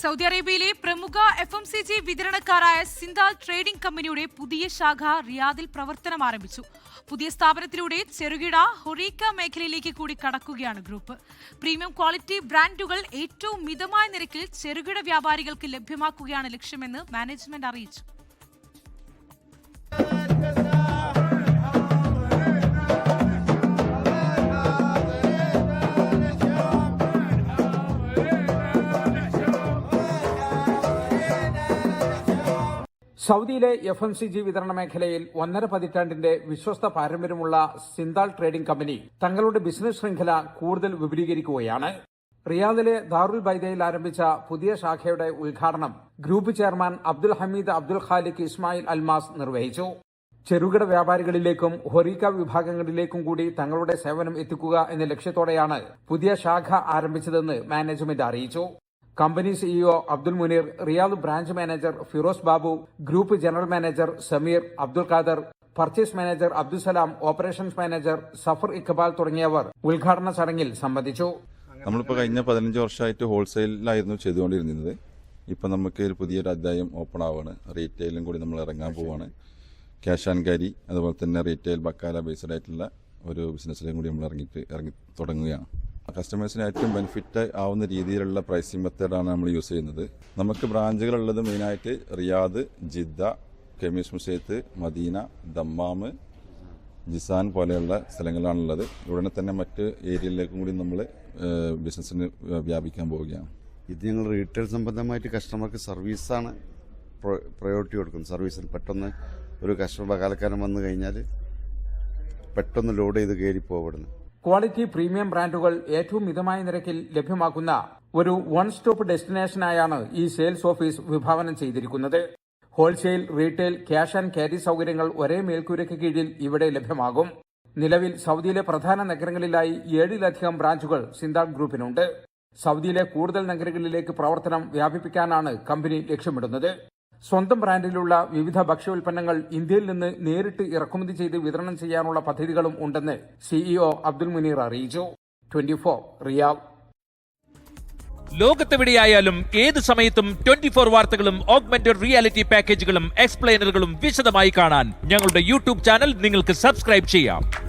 Saudi അറേബ്യയിലെ പ്രമുഖ F M C G വിതരണക്കാരായ സിന്താൽ ട്രേഡിംഗ് കമ്പനിയുടെ പുതിയ ശാഖ റിയാദിൽ പ്രവർത്തനം ആരംഭിച്ചു. പുതിയ സ്ഥാപനത്തിലൂടെ ചെറുകിട ഹൊറീക്ക മേഖലയിലേക്ക് കൂടി കടക്കുകയാണ് ഗ്രൂപ്പ്. പ്രീമിയം ക്വാളിറ്റി ബ്രാൻഡുകൾ ഏറ്റവും മിതമായ നിരക്കിൽ ചെറുകിട വ്യാപാരികൾക്ക് ലഭ്യമാക്കുകയാണ് ലക്ഷ്യമെന്ന് മാനേജ്മെന്റ് അറിയിച്ചു. സൗദിയിലെ എഫ് എം സി ജി വിതരണ മേഖലയിൽ ഒന്നര പതിറ്റാണ്ടിന്റെ വിശ്വസ്ത പാരമ്പര്യമുള്ള സിന്താൾ ട്രേഡിംഗ് കമ്പനി തങ്ങളുടെ ബിസിനസ് ശൃംഖല കൂടുതൽ വിപുലീകരിക്കുകയാണ്. റിയാദിലെ ദാറുൽ ബൈദയിൽ ആരംഭിച്ച പുതിയ ശാഖയുടെ ഉദ്ഘാടനം group chairman Abdul Hameed Abdul Khaliq Ismail Almas നിർവഹിച്ചു. ചെറുകിട വ്യാപാരികളിലേക്കും ഹൊറീക്ക വിഭാഗങ്ങളിലേക്കും കൂടി തങ്ങളുടെ സേവനം എത്തിക്കുക എന്ന ലക്ഷ്യത്തോടെയാണ് പുതിയ ശാഖ ആരംഭിച്ചതെന്ന് മാനേജ്മെന്റ് അറിയിച്ചു. Company CEO Abdul Muneer Riyadh branch manager Firoz Babu group general manager Sameer Abdul Khader purchase manager Abdussalam operations manager Safar Iqbal തുടങ്ങിയവർ ഉദ്ഘാടന ചടങ്ങിൽ സംബന്ധിച്ചു. നമ്മളിപ്പോൾ കഴിഞ്ഞ പതിനഞ്ച് വർഷമായിട്ട് ഹോൾസെയിലായിരുന്നു ചെയ്തുകൊണ്ടിരുന്നത്. ഇപ്പം നമുക്ക് ഒരു പുതിയൊരു അധ്യായം ഓപ്പൺ ആവുകയാണ് റീറ്റെയിലും കൂടി നമ്മൾ ഇറങ്ങാൻ പോവുകയാണ് ക്യാഷ് ആൻഡ് കാരി അതുപോലെ തന്നെ റീറ്റെയിൽ ബക്കാല ബേസ്ഡ് ആയിട്ടുള്ള ഒരു ബിസിനസ്സിലും കൂടി നമ്മൾ ഇറങ്ങിയിട്ട് ഇറങ്ങി തുടങ്ങുകയാണ്. കസ്റ്റമേഴ്സിന് ഏറ്റവും ബെനിഫിറ്റ് ആവുന്ന രീതിയിലുള്ള പ്രൈസിംഗ് മെത്തേഡാണ് നമ്മൾ യൂസ് ചെയ്യുന്നത്. നമുക്ക് ബ്രാഞ്ചുകളുള്ളത് മെയിനായിട്ട് Riyadh Jeddah Khamis Mushait Medina Dammam Jizan പോലെയുള്ള സ്ഥലങ്ങളാണുള്ളത്. ഉടനെ തന്നെ മറ്റ് ഏരിയയിലേക്കും കൂടി നമ്മൾ ബിസിനസ്സിന് വ്യാപിക്കാൻ പോവുകയാണ്. ഇത് ഞങ്ങൾ റീറ്റെയിൽ സംബന്ധമായിട്ട് കസ്റ്റമർക്ക് സർവീസാണ് പ്രയോറിറ്റി കൊടുക്കുന്നത്. സർവീസിൽ പെട്ടെന്ന് ഒരു കസ്റ്റമർ ബകാലക്കാരൻ വന്നു കഴിഞ്ഞാൽ പെട്ടെന്ന് ലോഡ് ചെയ്ത് കയറി പോകപ്പെടുന്നു ക്വാളിറ്റി പ്രീമിയം ബ്രാൻഡുകൾ ഏറ്റവും മിതമായ നിരക്കിൽ ലഭ്യമാക്കുന്ന ഒരു വൺ സ്റ്റോപ്പ് ഡെസ്റ്റിനേഷനായാണ് ഈ സെയിൽസ് ഓഫീസ് വിഭാവനം ചെയ്തിരിക്കുന്നത്. Wholesale retail cash and carry സൗകര്യങ്ങൾ ഒരേ മേൽക്കൂരയ്ക്ക് കീഴിൽ ഇവിടെ ലഭ്യമാകും. നിലവിൽ സൗദിയിലെ പ്രധാന നഗരങ്ങളിലായി ഏഴിലധികം ബ്രാഞ്ചുകൾ സിന്താൾ ഗ്രൂപ്പിനുണ്ട്. സൗദിയിലെ കൂടുതൽ നഗരങ്ങളിലേക്ക് പ്രവർത്തനം വ്യാപിപ്പിക്കാനാണ് കമ്പനി ലക്ഷ്യമിടുന്നത്. സ്വന്തം ബ്രാൻഡിലുള്ള വിവിധ ഭക്ഷ്യ ഉൽപ്പന്നങ്ങൾ ഇന്ത്യയിൽ നിന്ന് നേരിട്ട് ഇറക്കുമതി ചെയ്ത് വിതരണം ചെയ്യാനുള്ള പദ്ധതികളും ഉണ്ടെന്ന് സിഇഒ അബ്ദുൽ മുനീർ അറിയിച്ചു. ലോകത്തെവിടെയായാലും ഏത് സമയത്തും ട്വന്റി ഫോർ വാർത്തകളും ഓഗ്മെന്റഡ് റിയാലിറ്റി പാക്കേജുകളും എക്സ്പ്ലെയിനറുകളും വിശദമായി കാണാൻ ഞങ്ങളുടെ യൂട്യൂബ് ചാനൽ നിങ്ങൾക്ക് സബ്സ്ക്രൈബ് ചെയ്യാം.